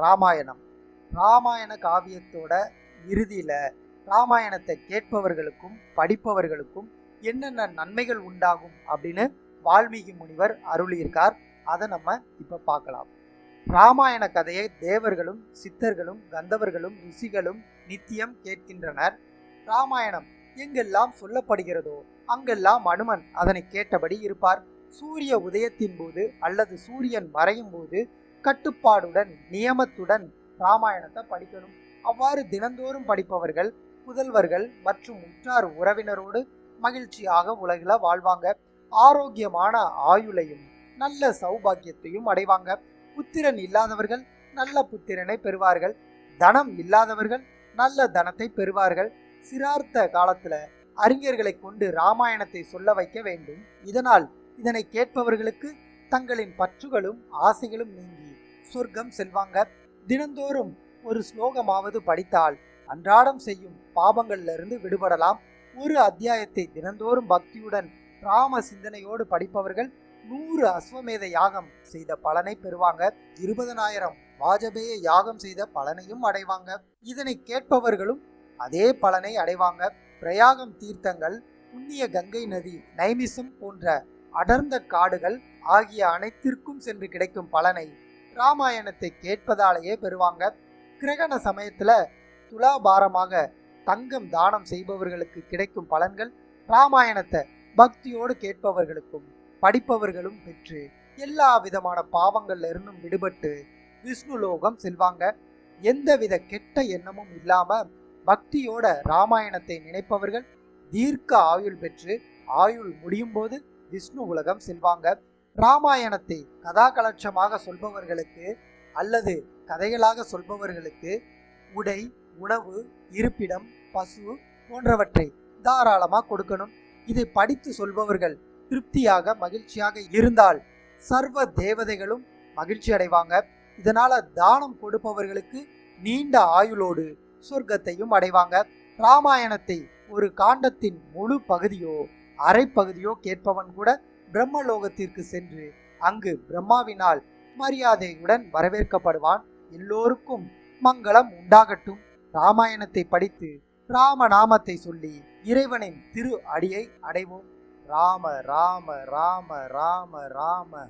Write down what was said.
ராமாயணம். ராமாயண காவியத்தோட இறுதியில் ராமாயணத்தை கேட்பவர்களுக்கும் படிப்பவர்களுக்கும் என்னென்ன நன்மைகள் உண்டாகும் அப்படின்னு வால்மீகி முனிவர் அருளியிருக்கார். அதை நம்ம இப்போ பார்க்கலாம். ராமாயண கதையை தேவர்களும் சித்தர்களும் கந்தவர்களும் ரிஷிகளும் நித்தியம் கேட்கின்றனர். ராமாயணம் எங்கெல்லாம் சொல்லப்படுகிறதோ அங்கெல்லாம் அனுமன் அதனை கேட்டபடி இருப்பார். சூரிய உதயத்தின் போது அல்லது சூரியன் மறையும் போது கட்டுப்பாடுடன் நியமத்துடன் ராமாயணத்தை படிக்கணும். அவ்வாறு தினந்தோறும் படிப்பவர்கள் புதல்வர்கள் மற்றும் உற்றார் உறவினரோடு மகிழ்ச்சியாக உலகில வாழ்வாங்க. ஆரோக்கியமான ஆயுளையும் நல்ல சௌபாக்கியத்தையும் அடைவாங்க. புத்திரன் இல்லாதவர்கள் நல்ல புத்திரனை பெறுவார்கள். தனம் இல்லாதவர்கள் நல்ல தனத்தை பெறுவார்கள். சிரார்த்த காலத்துல அறிஞர்களை கொண்டு ராமாயணத்தை சொல்ல வைக்க வேண்டும். இதனால் இதனை கேட்பவர்களுக்கு தங்களின் பற்றுகளும் ஆசைகளும் நீங்கி சொர்க்கம் செல்வாங்க. தினந்தோறும் ஒரு ஸ்லோகமாவது படித்தால் அன்றாடம் செய்யும் பாபங்கள்ல இருந்து விடுபடலாம். ஒரு அத்தியாயத்தை தினந்தோறும் பக்தியுடன் ராம சிந்தனையோடு படிப்பவர்கள் நூறு அஸ்வமேத யாகம் செய்த பலனை பெறுவாங்க. இருபதனாயிரம் வாஜபேய யாகம் செய்த பலனையும் அடைவாங்க. இதனை கேட்பவர்களும் அதே பலனை அடைவாங்க. பிரயாகம் தீர்த்தங்கள் புண்ணிய கங்கை நதி நைமிசம் போன்ற அடர்ந்த காடுகள் ஆகிய அனைத்திற்கும் சென்று கிடைக்கும் பலனை ராமாயணத்தை கேட்பதாலேயே பெறுவாங்க. கிரகண சமயத்துல துலாபாரமாக தங்கம் தானம் செய்பவர்களுக்கு கிடைக்கும் பலன்கள் ராமாயணத்தை பக்தியோடு கேட்பவர்களுக்கும் படிப்பவர்களும் பெற்று எல்லா விதமான பாவங்கள்ல இருந்தும் விடுபட்டு விஷ்ணு லோகம் செல்வாங்க. எந்தவித கெட்ட எண்ணமும் இல்லாம பக்தியோட ராமாயணத்தை நினைப்பவர்கள் தீர்க்க ஆயுள் பெற்று ஆயுள் முடியும் போது விஷ்ணு உலகம் செல்வாங்க. ராமாயணத்தை கதாகலட்சமாக சொல்பவர்களுக்கு அல்லது கதைகளாக சொல்பவர்களுக்கு உடை உணவு இருப்பிடம் பசு போன்றவற்றை தாராளமாக கொடுக்கணும். இதை படித்து சொல்பவர்கள் திருப்தியாக மகிழ்ச்சியாக இருந்தால் சர்வ தேவதைகளும் மகிழ்ச்சி அடைவாங்க. இதனால தானம் கொடுப்பவர்களுக்கு நீண்ட ஆயுளோடு சொர்க்கத்தையும் அடைவாங்க. ராமாயணத்தை ஒரு காண்டத்தின் முழு பகுதியோ அரை பகுதியோ கேட்பவன் கூட பிரம்மலோகத்திற்கு சென்று அங்கு பிரம்மாவினால் மரியாதையுடன் வரவேற்கப்படுவான். எல்லோருக்கும் மங்களம் உண்டாகட்டும். ராமாயணத்தை படித்து ராம நாமத்தை சொல்லி இறைவனின் திரு அடியை அடைவோம். ராம ராம ராம ராம ராம.